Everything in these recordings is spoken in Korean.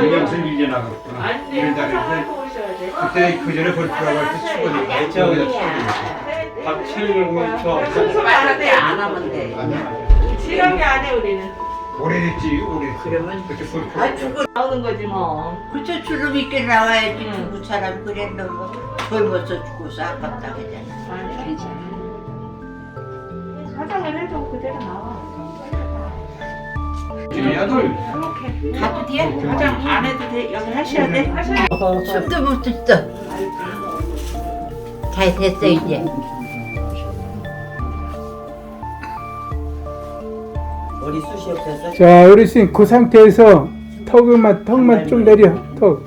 그냥 생기게 나갔구나. 아니, 이런 항상 자리에서 하고 오셔야 돼. 그때 그 전에 벌프라고 할때 추거든요. 여기다 박칠용 저 순서가 안 돼. 안 하면 돼. 지렁이 안 해, 우리는. 오래됐지 오래. 그러면 그때. 아 죽을 나오는 거지, 뭐. 그저 주름 있게 나와야지 응. 죽을 사람 그랬는 거 젊어서 죽고서 아깝다 그러잖아. 아니, 괜찮아. 화장을 해도 그대로 나와. 야들 가도 돼? 화장 안 해도 돼. 여기 하셔야 돼. 숨도 못 쉬었어. 잘 됐어 이제. 머리 숱이 없어서 자, 어르신 그 상태에서 턱만 턱만 좀 내려. 턱.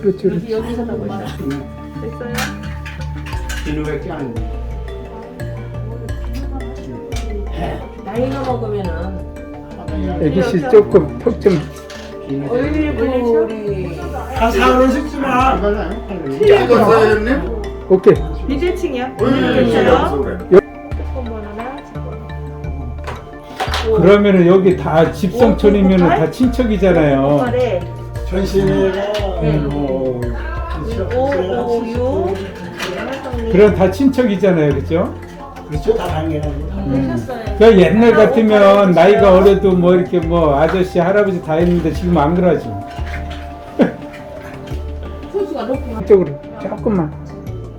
그렇죠. 여기, 여기서. 됐어요? 비누백이 아닌데. 나이가 먹으면은 애기 씨 조금 턱 좀. 어이구 우리 아 사오는 식지 마. 오케이. 비대칭이야. 괜찮아요? 집번호. 그러면은 여기 다 집성촌이면은 다 친척이잖아요. 말에 전신에가 뭐556 그럼 다 친척이잖아요, 그죠? 그렇죠 다 당연하고. 그 옛날 같으면 나이가 어려도 뭐 이렇게 뭐 아저씨 할아버지 다 했는데 지금 안 그러지. 이쪽으로 조금만.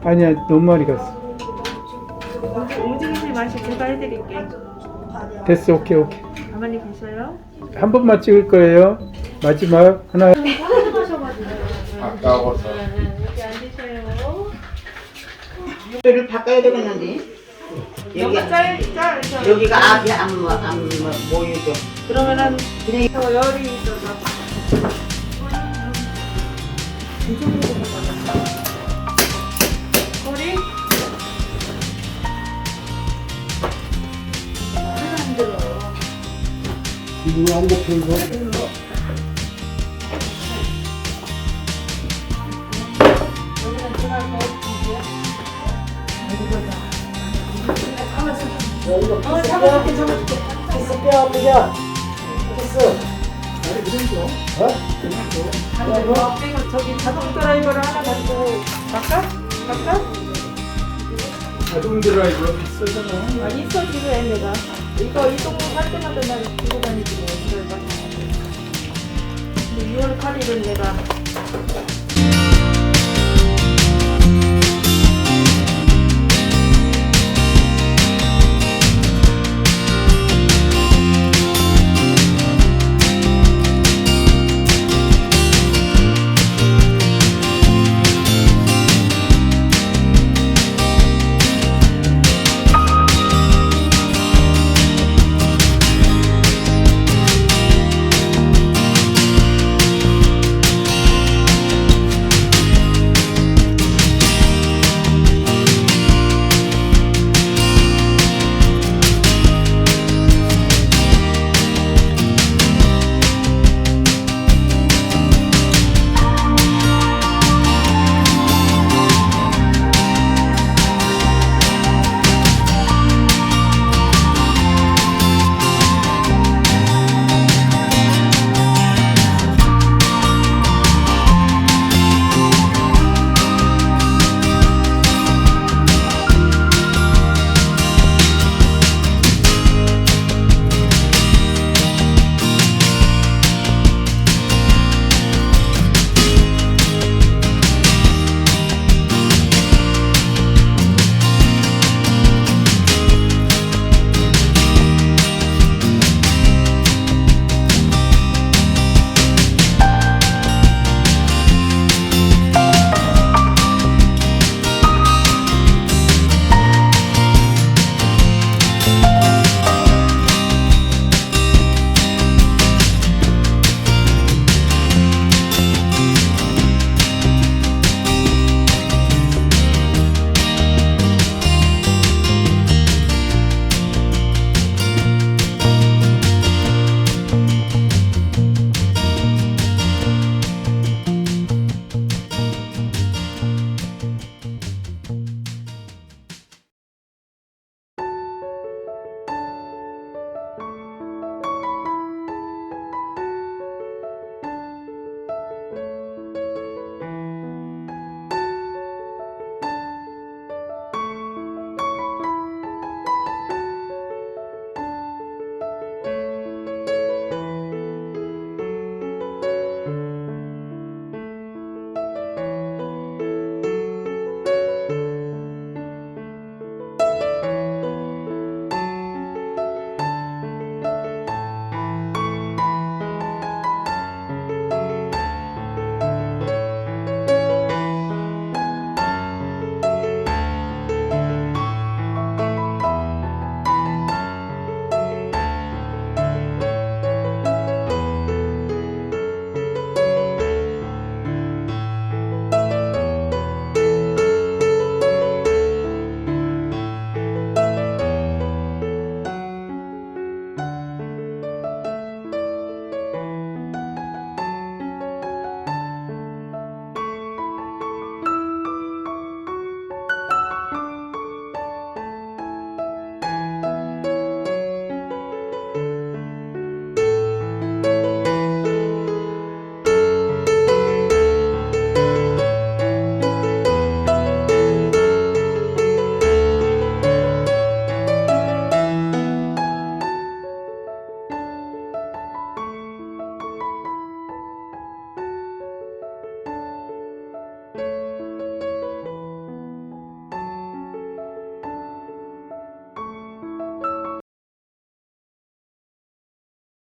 아니야 너무 많이 갔어. 움직이지 마시고 제가 해드릴게. 됐어 오케이 오케이. 가만히 계셔요. 한 번만 찍을 거예요. 마지막 하나. 아까워서. 여기 앉으셔요. 이를 바꿔야 되겠는데. 여기 여기 짤, 짤. 짤. 여기가 앞이 안, 모- 안 모- 모이죠. 그러면은 그냥 더 열이 있어서. 꼬리? 안 들어. 이거 안 먹힌 거. 어, 잡아줄게, 잡아줄게. 키스 뼈? 키스 아니, 뭐, 이거 저기 자동 드라이버를 하나 가지고 바꿔? 바꿔? 자동 드라이버 있어잖아. 아, 있어, 집에 내가. 이거 이동할 때마다 나 들고 다니지 뭐, 드라이버. 근데 6월 8일은 내가